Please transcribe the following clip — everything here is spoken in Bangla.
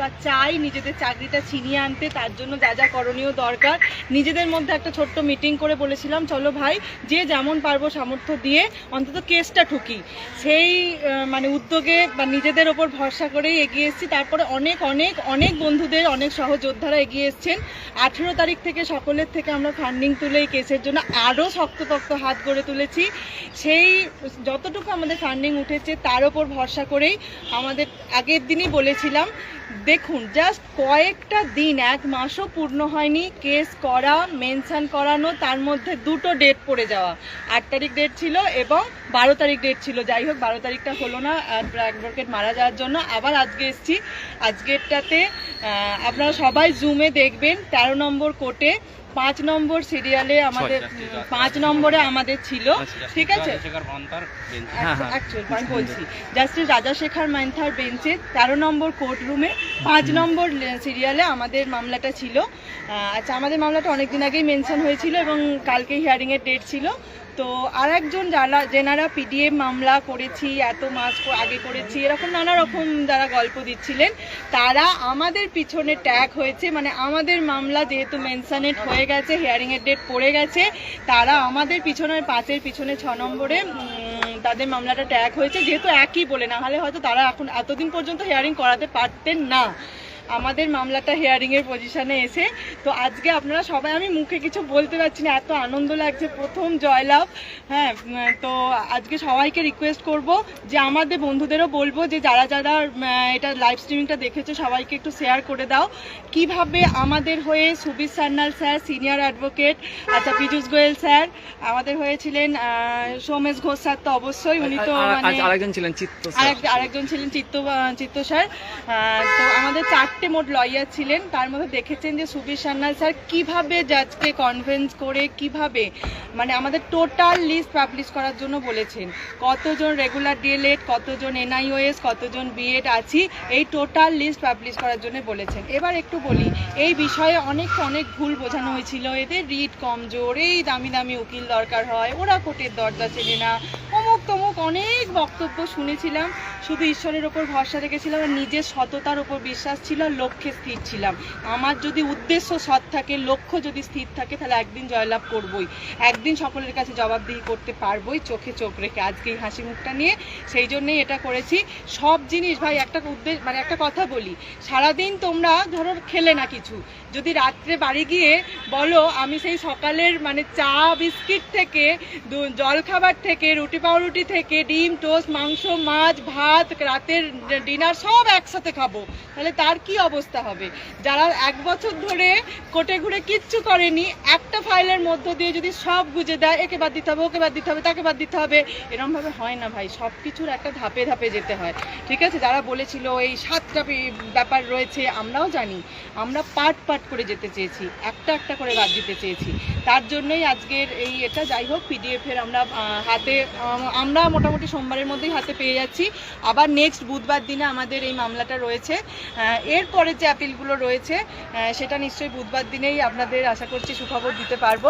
বা চাই নিজেদের চাকরিটা ছিনিয়ে আনতে, তার জন্য যা যা করণীয় দরকার। নিজেদের মধ্যে একটা ছোট্ট মিটিং করে বলেছিলাম, চলো ভাই, যে যেমন পারব সামর্থ্য দিয়ে অন্তত কেসটা ঠুকি। সেই মানে উদ্যোগে বা নিজেদের ওপর ভরসা করেই এগিয়ে এসেছি। তারপরে অনেক অনেক অনেক বন্ধুদের, অনেক সহযোদ্ধারা এগিয়ে এসছেন। আঠেরো তারিখ থেকে সকলের থেকে আমরা ফান্ডিং তুলে এই কেসের জন্য আরও শক্তপক্ত হাত গড়ে তুলেছি। সেই, যতটুকু আমাদের ফান্ডিং উঠেছে, তার ওপর ভরসা করেই আমাদের আগের দিনই বলেছিলাম দেখুন জাস্ট কয়েকটা দিন, এক মাসও পূর্ণ হয়নি কেস করা মেনশান করানো, তার মধ্যে দুটো ডেট পড়ে যাওয়া। আট তারিখ ডেট ছিল এবং বারো তারিখ ডেট ছিল। যাই হোক, বারো তারিখটা হলো না অ্যাডভোকেট মারা যাওয়ার জন্য আবার আজকে এসছি। আজকেরটাতে আপনারা সবাই জুমে দেখবেন। তেরো নম্বর কোর্টে পাঁচ নম্বর সিরিয়ালে আমাদের পাঁচ নম্বরে আমাদের ছিল ঠিক আছে? হ্যাঁ, হ্যাঁ। আমি বলছি। জাস্টিস রাজাশেখর মাইন্থার বেঞ্চে তেরো নম্বর কোর্ট রুমে পাঁচ নম্বর সিরিয়ালে আমাদের মামলাটা ছিল। আচ্ছা আমাদের মামলাটা অনেকদিন আগেই মেনশন হয়েছিল এবং কালকে হিয়ারিংয়ের ডেট ছিল। তো আর একজন যারা, যেনারা পিডিএম মামলা করেছি, এত মাস আগে করেছি, এরকম নানা রকম যারা গল্প দিচ্ছিলেন, তারা আমাদের পিছনে ট্যাগ হয়েছে মানে আমাদের মামলা যেহেতু মেনশনেট হয়ে গেছে হিয়ারিংয়ের ডেট পড়ে গেছে, তারা আমাদের পিছনে পাঁচের পিছনে ছ নম্বরে তাদের মামলাটা ট্যাগ হয়েছে, যেহেতু একই বলে না হলে হয়তো তারা এখন এতদিন পর্যন্ত হিয়ারিং করাতে পারতেন না। আমাদের মামলাটা হিয়ারিং এর পজিশনে এসে তো আজকে আপনারা সবাই আমি মুখে কিছু বলতে পারছি না এত আনন্দ লাগছে প্রথম জয়লাভ হ্যাঁ তো আজকে সবাইকে রিকোয়েস্ট করব যে আমাদের বন্ধুদেরও বলব যে যারা যারা এটা লাইভ স্ট্রিমিংটা দেখেছে সবাইকে একটু শেয়ার করে দাও। কীভাবে আমাদের হয়ে Subir Sanyal sir senior advocate আচ্ছা পীযুষ গোয়েল স্যার আমাদের হয়েছিলেন সোমেশ ঘোষ স্যার তো অবশ্যই উনি তো মানে আরেকজন ছিলেন চিত্ত আরেকজন ছিলেন চিত্ত চিত্ত স্যার তো আমাদের চারটে মোট লয়ার ছিলেন। তার মধ্যে দেখেছেন যে সুবীর সান্যাল স্যার কীভাবে জাজকে কনভেন্স করে, কীভাবে মানে আমাদের টোটাল লিস্ট পাবলিশ করার জন্য বলেছেন। কতজন রেগুলার ডিএলএড কতজন এনআইওএস কতজন বিএড আছি, এই টোটাল লিস্ট পাবলিশ করার জন্য বলেছেন। এবার একটু বলি, এই বিষয়ে অনেক অনেক ভুল বোঝানো হয়েছিল। এদের রিড কমজোর, এই দামি দামি উকিল দরকার হয়, ওরা কোর্টের দরজা চেনে না। অমুক, তমুক অনেক বক্তব্য শুনেছিলাম। শুধু ঈশ্বরের ওপর ভরসা রেখেছিলাম আর নিজের সততার ওপর বিশ্বাস ছিল আর লক্ষ্যে স্থির ছিলাম। আমার যদি উদ্দেশ্য সৎ থাকে, লক্ষ্য যদি স্থির থাকে, তাহলে একদিন জয়লাভ করবই। একদিন সকলের কাছে জবাবদিহি করতে পারবোই, চোখে চোখ রেখে। আজকে এই হাসি মুখটা নিয়ে সেই জন্যই এটা করেছি। সব জিনিস ভাই, একটা উদ্দেশ্য মানে একটা কথা বলি। সারাদিন তোমরা ধরো খেলে না কিছু। যদি রাত্রে বাড়ি গিয়ে বলো, আমি সেই সকালের মানে চা, বিস্কিট থেকে জলখাবার থেকে, রুটি পাউরুটি থেকে, ডিম, টোস্ট, মাংস, মাছ, ভাত, রাতের ডিনার সব একসাথে খাব, তাহলে তার কি অবস্থা হবে? যারা এক বছর ধরে কোটে ঘুরে কিচ্ছু করেনি, একটা ফাইলের মধ্য দিয়ে যদি সব গুজে দেয়, একে বাদ দিতে হবে, ওকে বাদ দিতে হবে, তাকে বাদ দিতে হবে, এরমভাবে হয় না ভাই, সব কিছুর একটা ধাপে ধাপে যেতে হয়। ঠিক আছে, যারা বলেছিল এই সাতটা ব্যাপার রয়েছে, আমরাও জানি, আমরা পার্ট পার্ট করে যেতে চেয়েছি একটা একটা করে বাদ দিতে চেয়েছি। তার জন্যই আজকের এই এটা যাই হোক পিডিএফের আমরা হাতে আম, আমরা মোটামুটি সোমবারের মধ্যেই হাতে পেয়ে যাচ্ছি। আবার নেক্সট বুধবার দিনে আমাদের এই মামলাটা রয়েছে। এরপরে যে অ্যাপিলগুলো রয়েছে সেটা নিশ্চয়ই বুধবার দিনেই আপনাদের আশা করছি সুখবর দিতে পারব।